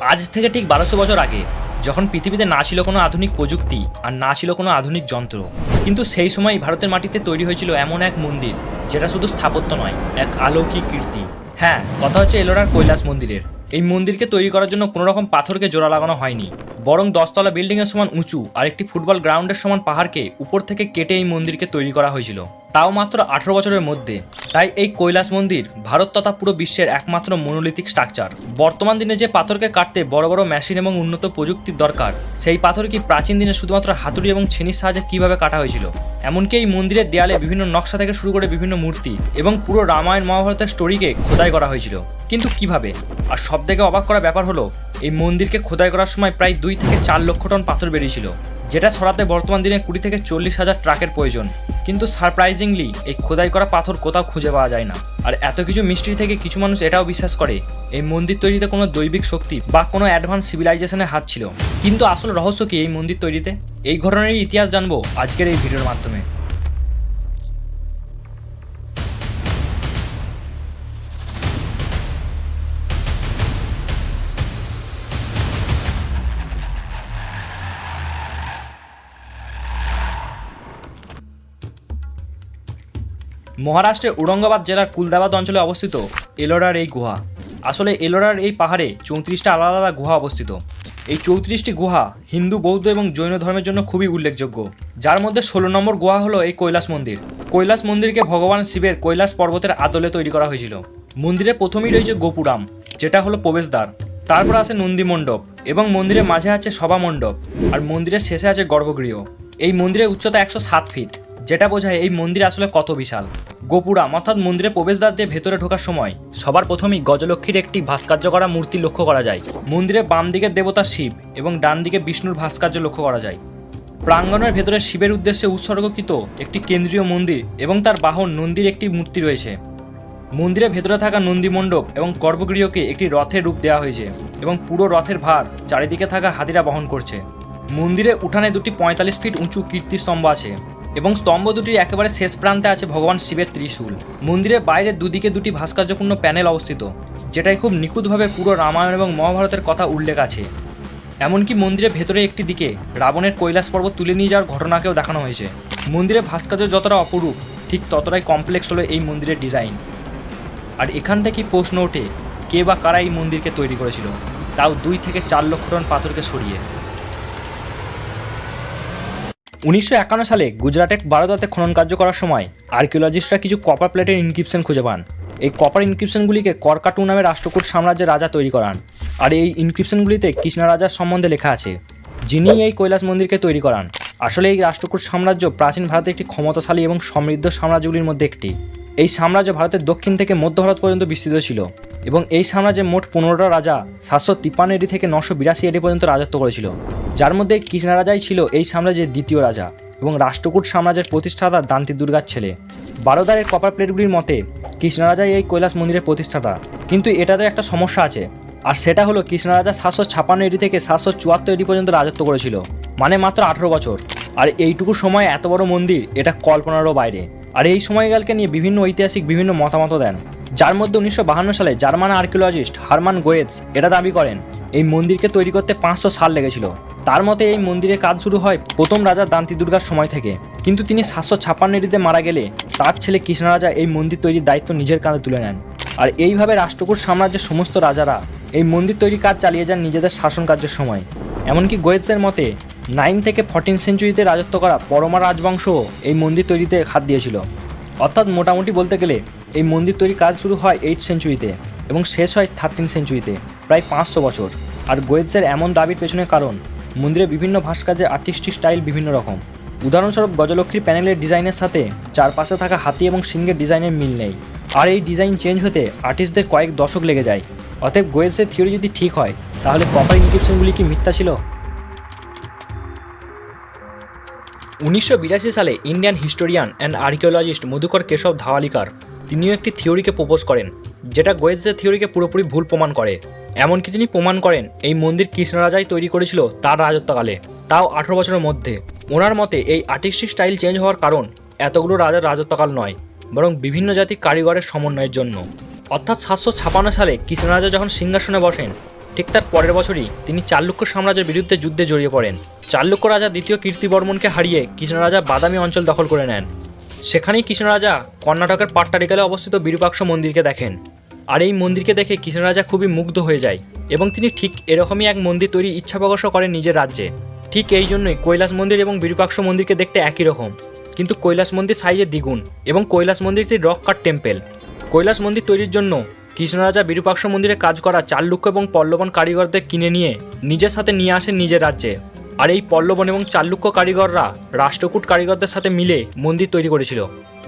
আজ থেকে ঠিক বারোশো বছর আগে, যখন পৃথিবীতে না ছিল কোনো আধুনিক প্রযুক্তি আর না ছিল কোনো আধুনিক যন্ত্র, কিন্তু সেই সময় ভারতের মাটিতে তৈরি হয়েছিল এমন এক মন্দির, যেটা শুধু স্থাপত্য নয়, এক আলৌকিক কীর্তি। হ্যাঁ কথা হচ্ছে এলোরার কৈলাস মন্দিরের। এই মন্দিরকে তৈরি করার জন্য কোনো রকম পাথরকে জোড়া লাগানো হয়নি। বরং দশতলা বিল্ডিংয়ের সমান উঁচু আর একটি ফুটবল গ্রাউন্ডের সমান পাহাড়কে উপর থেকে কেটে এই মন্দিরকে তৈরি করা হয়েছিল। তাও মাত্র আঠারো বছরের মধ্যে। তাই এই কৈলাস মন্দির ভারত তথা পুরো বিশ্বের একমাত্র মনোলিথিক স্ট্রাকচার। বর্তমান দিনে যে পাথরকে কাটতে বড় বড় মেশিন এবং উন্নত প্রযুক্তির দরকার, সেই পাথর কি প্রাচীন দিনে শুধুমাত্র হাতুড়ি এবং ছেনির সাহায্যে কীভাবে কাটা হয়েছিল? এমনকি এই মন্দিরের দেয়ালে বিভিন্ন নকশা থেকে শুরু করে বিভিন্ন মূর্তি এবং পুরো রামায়ণ মহাভারতের স্টোরিকে খোদাই করা হয়েছিল। কিন্তু কীভাবে? আর সব থেকে অবাক করা ব্যাপার হলো, এই মন্দিরকে খোদাই করার সময় প্রায় দুই থেকে চার লক্ষ টন পাথর বেরিয়েছিল, যেটা সরাতে বর্তমান দিনে কুড়ি থেকে চল্লিশ হাজার ট্রাকের প্রয়োজন। কিন্তু সারপ্রাইজিংলি, এই খোদাই করা পাথর কোথাও খুঁজে পাওয়া যায় না। আর এত কিছু মিস্ট্রি থেকে কিছু মানুষ এটাও বিশ্বাস করে, এই মন্দির তৈরিতে কোনো দৈবিক শক্তি বা কোনো অ্যাডভান্স সিভিলাইজেশনের হাত ছিল। কিন্তু আসল রহস্য কি এই মন্দির তৈরিতে? এই ঘটনার ইতিহাস জানব আজকের এই ভিডিওর মাধ্যমে। মহারাষ্ট্রের ঔরঙ্গাবাদ জেলার কুলদাবাদ অঞ্চলে অবস্থিত এলোরার এই গুহা। আসলে এলোরার এই পাহাড়ে চৌত্রিশটা আলাদা আলাদা গুহা অবস্থিত। এই চৌত্রিশটি গুহা হিন্দু, বৌদ্ধ এবং জৈন ধর্মের জন্য খুবই উল্লেখযোগ্য। যার মধ্যে ষোলো নম্বর গুহা হলো এই কৈলাস মন্দির। কৈলাস মন্দিরকে ভগবান শিবের কৈলাস পর্বতের আদলে তৈরি করা হয়েছিল। মন্দিরে প্রথমেই রয়েছে গোপুরাম, যেটা হলো প্রবেশদ্বার। তারপর আছে নন্দী মণ্ডপ এবং মন্দিরের মাঝে আছে সভা মণ্ডপ। আর মন্দিরের শেষে আছে গর্ভগৃহ। এই মন্দিরের উচ্চতা একশো সাত ফিট। যেটা বোঝায় এই মন্দির আসলে কত বিশাল। গোপুরাম অর্থাৎ মন্দিরে প্রবেশদ্বার দিয়ে ভেতরে ঢোকার সময় সবার প্রথমেই গজলক্ষ্মীর একটি ভাস্কর্য করা মূর্তি লক্ষ্য করা যায়। মন্দিরের বাম দিকের দেবতা শিব এবং ডান দিকে বিষ্ণুর ভাস্কর্য লক্ষ্য করা যায়। প্রাঙ্গণের ভেতরে শিবের উদ্দেশ্যে উৎসর্গকৃত একটি কেন্দ্রীয় মন্দির এবং তার বাহন নন্দীর একটি মূর্তি রয়েছে। মন্দিরের ভেতরে থাকা নন্দী মণ্ডপ এবং গর্ভগৃহকে একটি রথের রূপ দেওয়া হয়েছে এবং পুরো রথের ভার চারিদিকে থাকা হাতিরা বহন করছে। মন্দিরে উঠানে দুটি পঁয়তাল্লিশ ফিট উঁচু কীর্তিস্তম্ভ আছে। এবং স্তম্ভ দুটির একেবারে শেষ প্রান্তে আছে ভগবান শিবের ত্রিশূল। মন্দিরের বাইরে দুদিকে দুটি ভাস্কর্যপূর্ণ প্যানেল অবস্থিত যেটাই খুব নিখুঁতভাবে পুরো রামায়ণ এবং মহাভারতের কথা উল্লেখ আছে। এমনকি মন্দিরের ভেতরে একটি দিকে রাবণের কৈলাস পর্বত তুলে নিয়ে যাওয়ার ঘটনাকেও দেখানো হয়েছে। মন্দিরের ভাস্কর্য যতটা অপরূপ, ঠিক ততটাই কমপ্লেক্স হলো এই মন্দিরের ডিজাইন। আর এখান থেকেই প্রশ্ন ওঠে, কে বা কারা এই মন্দিরকে তৈরি করেছিল? তাও দুই থেকে চার লক্ষ টন পাথরকে সরিয়ে। উনিশশো একান্ন সালে গুজরাটের বারোদাতে খনন কার্য করার সময় আর্কিওলজিস্টরা কিছু কপার প্লেটের ইনক্রিপশন খুঁজে পান। এই কপার ইনক্রিপশনগুলিকে করকাটু নামে রাষ্ট্রকূট সাম্রাজ্যের রাজা তৈরি করান। আর এই ইনক্রিপশনগুলিতে কৃষ্ণা রাজার সম্বন্ধে লেখা আছে, যিনি এই কৈলাস মন্দিরকে তৈরি করান। আসলে এই রাষ্ট্রকূট সাম্রাজ্য প্রাচীন ভারতের একটি ক্ষমতাশালী এবং সমৃদ্ধ সাম্রাজ্যগুলির মধ্যে একটি। এই সাম্রাজ্য ভারতের দক্ষিণ থেকে মধ্য ভারত পর্যন্ত বিস্তৃত ছিল এবং এই সাম্রাজ্যের মোট পনেরোটা রাজা সাতশো তিপ্পান্ন এডি থেকে নশো বিরাশি এডি পর্যন্ত রাজত্ব করেছিল। যার মধ্যে কৃষ্ণ রাজাই ছিল এই সাম্রাজ্যের দ্বিতীয় রাজা এবং রাষ্ট্রকূট সাম্রাজ্যের প্রতিষ্ঠাতা দান্তি দুর্গার ছেলে বারোদারের কপার প্লেটগুলির মতে, কৃষ্ণ রাজাই এই কৈলাস মন্দিরের প্রতিষ্ঠাতা। কিন্তু এটাতে একটা সমস্যা আছে। আর সেটা হলো কৃষ্ণ রাজা সাতশো ছাপান্ন এডি থেকে সাতশো চুয়াত্তর এডি পর্যন্ত রাজত্ব করেছিল মানে মাত্র আঠেরো বছর। আর এইটুকু সময় এত বড় মন্দির, এটা কল্পনারও বাইরে। আর এই সময়কালকে নিয়ে বিভিন্ন ঐতিহাসিক বিভিন্ন মতামত দেন। যার মধ্যে উনিশশো সালে জার্মান আর্কিওলজিস্ট হারমান গোয়েজ এটা দাবি করেন, এই মন্দিরকে তৈরি করতে পাঁচশো সাল লেগেছিল। তার মতে এই মন্দিরের কাজ শুরু হয় প্রথম রাজা দান্তি দুর্গার সময় থেকে। কিন্তু তিনি সাতশো ছাপ্পান্ন এডিতে মারা গেলে তার ছেলে কৃষ্ণ রাজা এই মন্দির তৈরির দায়িত্ব নিজের কাঁধে তুলে নেন। আর এইভাবে রাষ্ট্রকূট সাম্রাজ্যের সমস্ত রাজারা এই মন্দির তৈরির কাজ চালিয়ে যান নিজেদের শাসন কার্যের সময়। এমনকি গোয়েটসের মতে নাইন থেকে ফর্টিন সেঞ্চুরিতে রাজত্ব করা পরমা রাজবংশ এই মন্দির তৈরিতে হাত দিয়েছিল। অর্থাৎ মোটামুটি বলতে গেলে এই মন্দির তৈরির কাজ শুরু হয় এইট সেঞ্চুরিতে এবং শেষ হয় থার্টিন সেঞ্চুরিতে, প্রায় পাঁচশো বছর। আর গোয়েটসের এমন দাবির পেছনে কারণ মন্দিরে বিভিন্ন ভাস্কর্যের আর্টিস্টিক স্টাইল বিভিন্ন রকম। উদাহরণস্বরূপ গজলক্ষ্মীর প্যানেলের ডিজাইনের সাথে চারপাশে থাকা হাতি এবং সিংহের ডিজাইনের মিল নেই। আর এই ডিজাইন চেঞ্জ হতে আর্টিস্টদের কয়েক দশক লেগে যায়। অতএব গোয়েলসের থিওরি যদি ঠিক হয়, তাহলে কপার ইনক্রিপশনগুলি কি মিথ্যা ছিল? উনিশশো বিরাশি সালে Indian historian and archaeologist Madhukar Keshav Dhavalikar তিনিও একটি থিওরিকে প্রপোজ করেন, যেটা গোয়েজের থিওরিকে পুরোপুরি ভুল প্রমাণ করে। এমনকি তিনি প্রমাণ করেন, এই মন্দির কৃষ্ণরাজাই তৈরি করেছিল তার রাজত্বকালে, তাও আঠেরো বছরের মধ্যে। ওনার মতে, এই আর্টিস্টিক স্টাইল চেঞ্জ হওয়ার কারণ এতগুলো রাজার রাজত্বকাল নয়, বরং বিভিন্ন জাতি কারিগরের সমন্বয়ের জন্য। অর্থাৎ সাতশো ছাপান্ন সালে কৃষ্ণরাজা যখন সিংহাসনে বসেন ঠিক তার পরের বছরই তিনি চালুক্য সাম্রাজ্যের বিরুদ্ধে যুদ্ধে জড়িয়ে পড়েন। চালুক্য রাজা দ্বিতীয় কীর্তিবর্মনকে হারিয়ে কৃষ্ণ রাজা বাদামি অঞ্চল দখল করে নেন। সেখানেই কৃষ্ণ রাজা কর্ণাটকের পাট্টারিকালে অবস্থিত বিরূপাক্ষ মন্দিরকে দেখেন। আর এই মন্দিরকে দেখে কৃষ্ণ রাজা খুবই মুগ্ধ হয়ে যায় এবং তিনি ঠিক এরকমই এক মন্দির তৈরি ইচ্ছা প্রকাশ করেন নিজের রাজ্যে। ঠিক এই জন্যই কৈলাস মন্দির এবং বিরূপাক্ষ মন্দিরকে দেখতে একই রকম। কিন্তু কৈলাস মন্দির সাইজে দ্বিগুণ এবং কৈলাস মন্দিরটি রক কাট টেম্পেল কৈলাস মন্দির তৈরির জন্য কৃষ্ণরাজা বিরূপাক্ষ মন্দিরে কাজ করা চাল্লুক্য এবং পল্লবন কারিগরদের কিনে নিয়ে নিজের সাথে নিয়ে আসেন নিজের রাজ্যে। আর এই পল্লবন এবং চাল্লুক্য কারিগররা রাষ্ট্রকূট কারিগরদের সাথে মিলে মন্দির তৈরি করেছিল।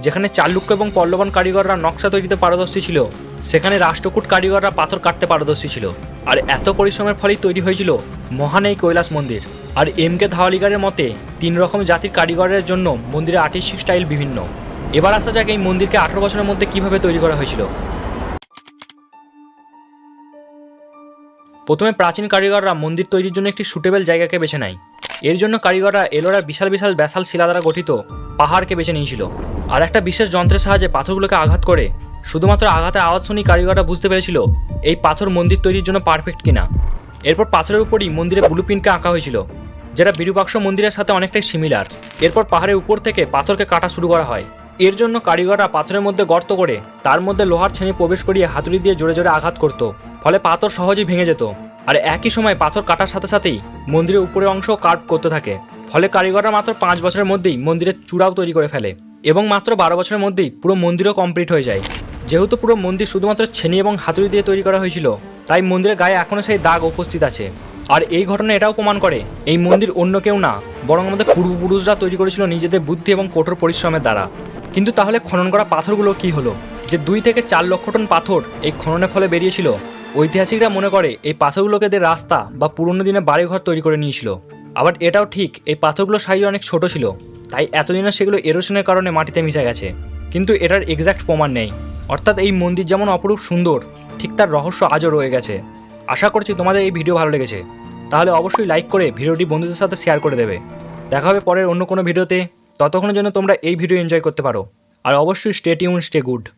যেখানে চাল্লুক্য এবং পল্লবন কারিগররা নকশা তৈরিতে পারদর্শী ছিল, সেখানে রাষ্ট্রকূট কারিগররা পাথর কাটতে পারদর্শী ছিল। আর এত পরিশ্রমের ফলেই তৈরি হয়েছিল মহান এই কৈলাস মন্দির। আর এম কে ধাওয়ালিগারের মতে, তিন রকম জাতির কারিগরের জন্য মন্দিরের আর্টিস্টিক স্টাইল বিভিন্ন। এবার আসা যাক এই মন্দিরকে আঠারো বছরের মধ্যে কীভাবে তৈরি করা হয়েছিল। প্রথমে প্রাচীন কারিগররা মন্দির তৈরির জন্য একটি সুটেবল জায়গাকে বেছে নেয়। এর জন্য কারিগররা এলোরা বিশাল বিশাল ব্যাসাল শিলা দ্বারা গঠিত পাহাড়কে বেছে নিয়েছিল। আর একটা বিশেষ যন্ত্রের সাহায্যে পাথরগুলোকে আঘাত করে, শুধুমাত্র আঘাতে আওয়াজ শুনি কারিগররা বুঝতে পেরেছিল এই পাথর মন্দির তৈরির জন্য পারফেক্ট কিনা। এরপর পাথরের উপরই মন্দিরে ব্লু প্রিন্টকে আঁকা হয়েছিল, যেটা বিরূপাক্ষ মন্দিরের সাথে অনেকটাই সিমিলার এরপর পাহাড়ের উপর থেকে পাথরকে কাটা শুরু করা হয়। এর জন্য কারিগররা পাথরের মধ্যে গর্ত করে, তার মধ্যে লোহার ছেনি প্রবেশ করিয়ে হাতুড়ি দিয়ে জোরে জোরে আঘাত করত। ফলে পাথর সহজেই ভেঙে যেত। আর একই সময় পাথর কাটার সাথে সাথেই মন্দিরের উপরের অংশ কার্ভ করতে থাকে। ফলে কারিগররা মাত্র পাঁচ বছরের মধ্যেই মন্দিরের চূড়াও তৈরি করে ফেলে এবং মাত্র বারো বছরের মধ্যেই পুরো মন্দিরও কমপ্লিট হয়ে যায়। যেহেতু পুরো মন্দির শুধুমাত্র ছেনি এবং হাতুড়ি দিয়ে তৈরি করা হয়েছিল, তাই মন্দিরের গায়ে এখনও সেই দাগ উপস্থিত আছে। আর এই ঘটনা এটাও প্রমাণ করে, এই মন্দির অন্য কেউ না, বরং আমাদের পূর্বপুরুষরা তৈরি করেছিল নিজেদের বুদ্ধি এবং কঠোর পরিশ্রমের দ্বারা। কিন্তু তাহলে খনন করা পাথরগুলো কি হলো? যে দুই থেকে চার লক্ষ টন পাথর এই খননের ফলে বেরিয়েছিল ঐতিহাসিকরা মনে করে এই পাথরগুলোকে দিয়ে রাস্তা বা পুরনো দিনে বাড়িঘর তৈরি করে নিয়েছিল। আবার এটাও ঠিক, এই পাথরগুলো সাইজ অনেক ছোট ছিল। তাই এতদিনে সেগুলো এরোশনের কারণে মাটিতে মিশে গেছে। কিন্তু এটার এক্স্যাক্ট প্রমাণ নেই। অর্থাৎ এই মন্দির যেমন অপরূপ সুন্দর, ঠিক তার রহস্য আজও রয়ে গেছে। আশা করছি তোমাদের এই ভিডিও ভালো লেগেছে। তাহলে অবশ্যই লাইক করে ভিডিওটি বন্ধুদের সাথে শেয়ার করে দেবে। দেখা হবে পরের অন্য কোনো ভিডিওতে। ততক্ষণের জন্য তোমরা এই ভিডিও এনজয় করতে পারো। আর অবশ্যই স্টে টিউন স্টে গুড